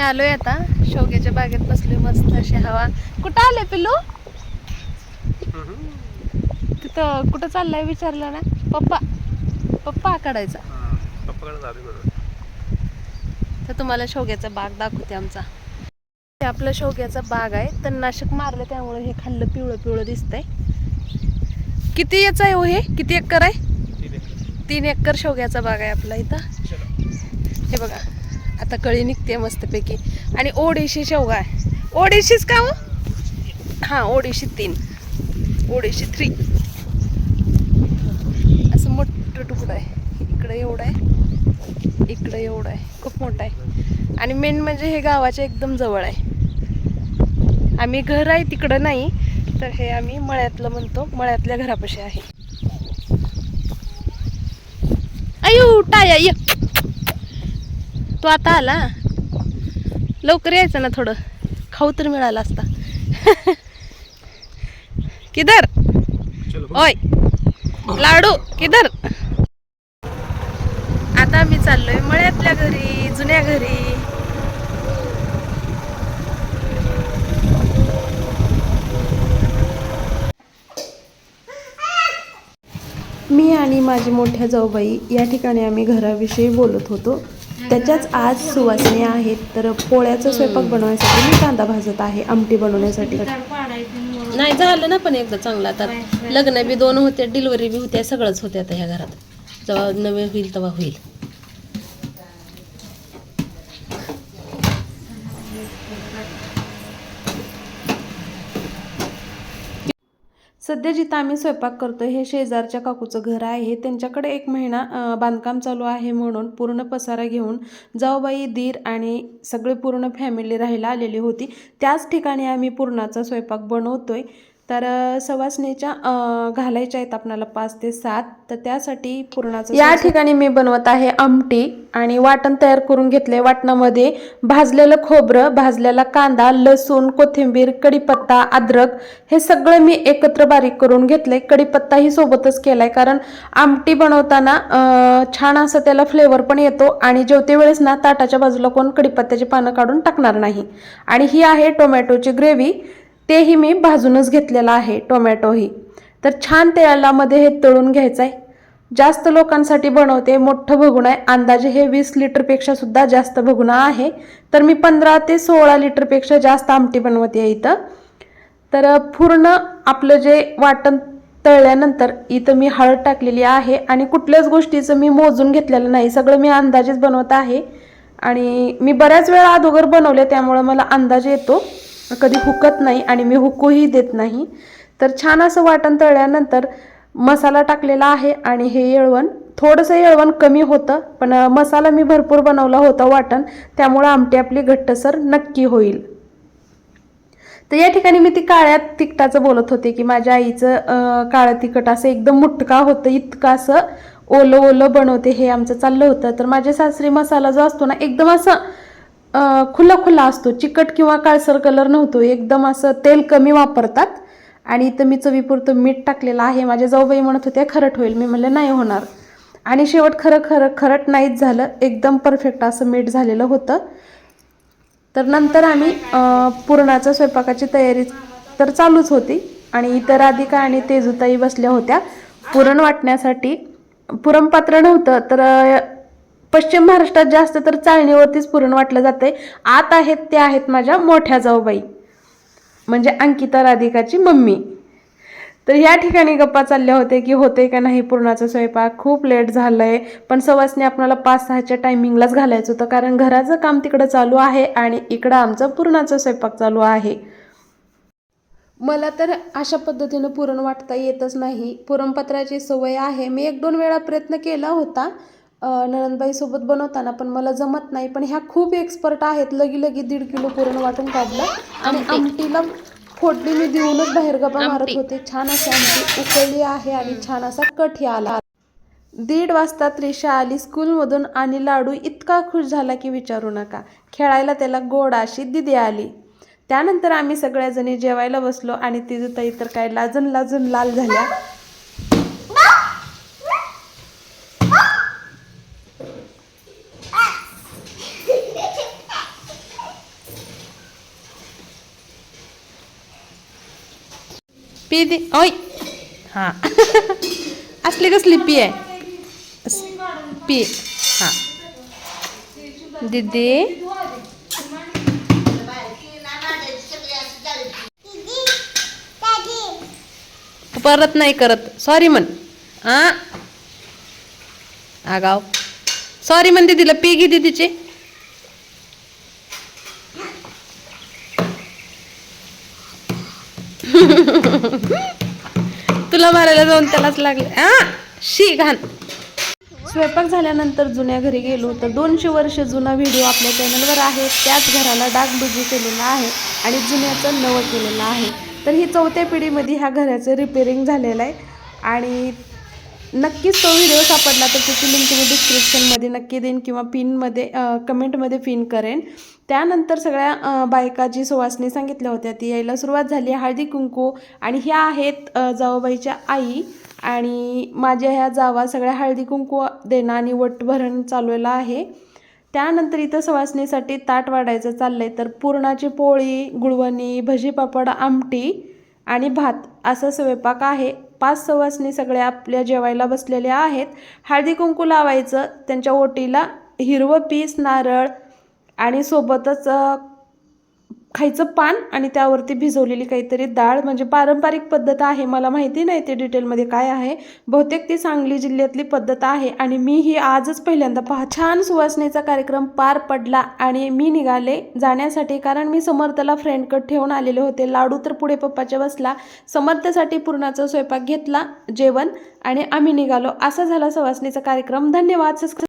आलोय आता. शेवग्याच्या बागेत बसलोय मस्त अशी हवा. कुठं आले पिल्लू? तिथं कुठं चाललाय विचारलं ना? पप्पा पप्पा काढायचा तर तुम्हाला शेवग्याचा बाग दाखवते आमचा. हे आपलं शेवग्याचा बाग आहे. तणनाशक मारलं त्यामुळे हे खाल्लं पिवळं पिवळं दिसतंय. किती याचा आहे हो हे? किती एकर आहे? तीन एकर. शेवग्याचा बाग आहे आपला इथं. हे बघा. आता कळी निघते मस्तपैकी. आणि ओडीशी शेवगा आहे. ओडिशीच का हो? हां ओडिशी तीन. ओडिशी थ्री असं मोठं तुकडं आहे. इकडं एवढं आहे. इकडं एवढं आहे. खूप मोठं आहे. आणि मेन म्हणजे हे गावाच्या एकदम जवळ आहे. आम्ही घर आहे तिकडं नाही. तर हे आम्ही मळ्यातलं म्हणतो. मळ्यातल्या घरापाशी आहे. अयो टाया ये. तू आता आला? लवकर यायचं ना थोडं. खाऊ तर मिळाला असता. किधर चलो ओय. लाडू किधर आता मी चाललोय मळ्यातल्या घरी जुन्या घरी. मी आणि माझी मोठ्या जाऊबाई या ठिकाणी आम्ही घराविषयी बोलत होतो. त्याच्याच आज सुवासने आहेत तर पोळ्याचा स्वयंपाक बनवण्यासाठी मी कांदा भाजत आहे आमटी बनवण्यासाठी. नाही झालं ना पण एकदा चांगलं. आता लग्न बी दोन होते डिलिव्हरी बी होत्या सगळंच होत्या आता ह्या घरात. जेव्हा नवे होईल तेव्हा होईल. सध्या जिथं आम्ही स्वयंपाक करतो हे शेजारच्या काकूचं घर आहे. त्यांच्याकडे एक महिना बांधकाम चालू आहे म्हणून पूर्ण पसारा घेऊन जाऊबाई दीर आणि सगळे पूर्ण फॅमिली राहायला आलेली होती. त्याच ठिकाणी आम्ही पूर्णाचा स्वयंपाक बनवतोय. तर सवासणीच्या घालायच्या आहेत आपणाला पाच ते सात. तर त्यासाठी पूर्णाचं या ठिकाणी मी बनवत आहे आमटी आणि वाटण तयार करून घेतले. वाटणामध्ये भाजलेलं खोबरं भाजलेला कांदा लसूण कोथिंबीर कढीपत्ता अद्रक हे सगळं मी एकत्र बारीक करून घेतलंय कढीपत्ताही सोबतच केलाय कारण आमटी बनवताना छान असं त्याला फ्लेवर पण येतो आणि जेवते वेळेस ना ताटाच्या बाजूला कोण कढीपत्त्याची पानं काढून टाकणार नाही. आणि ही आहे टोमॅटोची ग्रेव्ही. तेही मी भाजूनच घेतलेलं आहे टोमॅटोही तर छान तेलामध्ये हे तळून घ्यायचं आहे जास्त लोकांसाठी बनवते मोठं भगुणं आहे. अंदाजे हे वीस लिटरपेक्षा सुद्धा जास्त भगुणं आहे. तर मी पंधरा ते सोळा लिटरपेक्षा जास्त आमटी बनवते इथं. तर पूर्ण आपलं जे वाटण तळल्यानंतर इथं मी हळद टाकलेली आहे आणि कुठल्याच गोष्टीचं मी मोजून घेतलेलं नाही. सगळं मी अंदाजेच बनवत आहे. आणि मी बऱ्याच वेळा अगोदर बनवले त्यामुळं मला अंदाज येतो. कधी हुकत नाही आणि मी हुकूही देत नाही. तर छान असं वाटण तळल्यानंतर मसाला टाकलेला आहे आणि हे येळवण थोडंसं येळवण कमी होतं पण मसाला मी भरपूर बनवला होता वाटण त्यामुळं आमटी आपली घट्टसर नक्की होईल. तर या ठिकाणी मी ती काळ्या तिखटाचं बोलत होते की माझ्या आईचं काळं तिखट असं एकदम मुटका होतं इतकं असं ओलं ओलं बनवते हे आमचं चाललं होतं. तर माझे सासरी मसाला जो असतो ना एकदम असं खुला खुला असतो. चिकट किंवा काळसर कलर नव्हतो. एकदम असं तेल कमी वापरतात. आणि इथं मी चवीपुरतं मीठ टाकलेलं आहे. माझ्या जाऊबाई म्हणत होत्या खरट होईल मी म्हणलं नाही होणार. आणि शेवट खरं खरं खरट नाहीच झालं. एकदम परफेक्ट असं मीठ झालेलं होतं. तर नंतर आम्ही अ, पुरणाच्या स्वयंपाकाची तयारी तर चालूच होती. आणि इतर राधिका आणि तेजुताई बसल्या होत्या. पुरण वाटण्यासाठी पुरणपात्र नव्हतं तर पश्चिम महाराष्ट्रात जास्त तर चाळणीवरतीच पुरण वाटलं जाते आत आहेत ते आहेत माझ्या मोठ्या जाऊबाई. म्हणजे अंकिता राधिकाची मम्मी. तर या ठिकाणी गप्पा चालल्या होत्या की होते का नाही पुरणाचा स्वयंपाक? खूप लेट झालं आहे पण सवासने आपल्याला पाच सहाच्या टायमिंगलाच घालायचं होतं. कारण घराचं काम तिकडं चालू आहे आणि इकडं आमचा पुरणाचा स्वयंपाक चालू आहे. मला तर अशा पद्धतीनं पुरण वाटता येतच नाही. पुरणपत्राची सवय आहे. मी एक दोन वेळा प्रयत्न केला होता. नणंदबाईसोबत बनवताना पण मला जमत नाही पण ह्या खूप एक्सपर्ट आहेत. लगी लगी दीड किलो पुरण वाटून काढलं. आणि आमटीला फोडणी मी देऊनच बाहेर गप्पा मारत होते. छान अशी आमटी उकळली आहे आणि छान असा कठी आला. दीड वाजता त्रिशा आली स्कूलमधून आणि लाडू इतका खुश झाला की विचारू नका. खेळायला त्याला गोड अशी दिदी आली. त्यानंतर आम्ही सगळ्याजणी जेवायला बसलो आणि तिजूताई तर काय लाजून लाजून लाल झाल्या. पी दे ओय हां असली कसली पी आहे अस- पी हां दीदी परत नाही करत. सॉरी म्हण. आ. आगाव. सॉरी म्हणते तिला पी घे दीदीचे. तुला मारायला जाऊन त्यालाच लागले. शी घाण. स्वयंपाक झाल्यानंतर जुन्या घरी गेलो तर दोनशे वर्ष जुना व्हिडिओ आपल्या चॅनलवर आहे. त्याच घराला डागडुजी केलेला आहे आणि जुन्याचं नवं केलेलं आहे. तर ही चौथ्या पिढीमध्ये ह्या घराचं रिपेरिंग झालेलं आहे. आणि नक्कीच तो व्हिडिओ सापडला तर त्याची लिंक मी डिस्क्रिप्शनमध्ये नक्की देईन किंवा पिनमध्ये कमेंटमध्ये पिन करेन. त्यानंतर सगळ्या बायकाची बायका जी सुवासनी सांगितल्या होत्या. ती यायला सुरुवात झाली हळदी कुंकू आणि ह्या आहेत अ, आई आणि माझ्या ह्या जावा सगळ्या हळदी कुंकू देणं आणि वटभरण चालवलं आहे. त्यानंतर इथं सवासणीसाठी ताट वाढायचं चाललं आहे तर पुरणाची पोळी गुळवणी भजी पापड आमटी आणि भात असा स्वयंपाक आहे. पाच सवासणी सगळ्या आपल्या जेवायला बसलेल्या आहेत. हळदी कुंकू लावायचं त्यांच्या ओटीला हिरवं पीस नारळ आणि सोबतच खायचं पान आणि त्यावरती भिजवलेली काहीतरी डाळ. म्हणजे पारंपरिक पद्धत आहे मला माहिती नाही ते डिटेलमध्ये काय आहे. बहुतेक ती सांगली जिल्ह्यातली पद्धत आहे आणि मी ही आजच पहिल्यांदा पहा. छान सुवासनेचा कार्यक्रम पार पडला आणि मी निघाले जाण्यासाठी कारण मी समर्थला फ्रेंडकडे ठेवून आलेले होते. लाडू तर पुढे पप्पाच्या बसला. समर्थसाठी पूर्णाचा स्वयंपाक घेतला जेवण आणि आम्ही निघालो. असा झाला सुवासनेचा कार्यक्रम. धन्यवाद.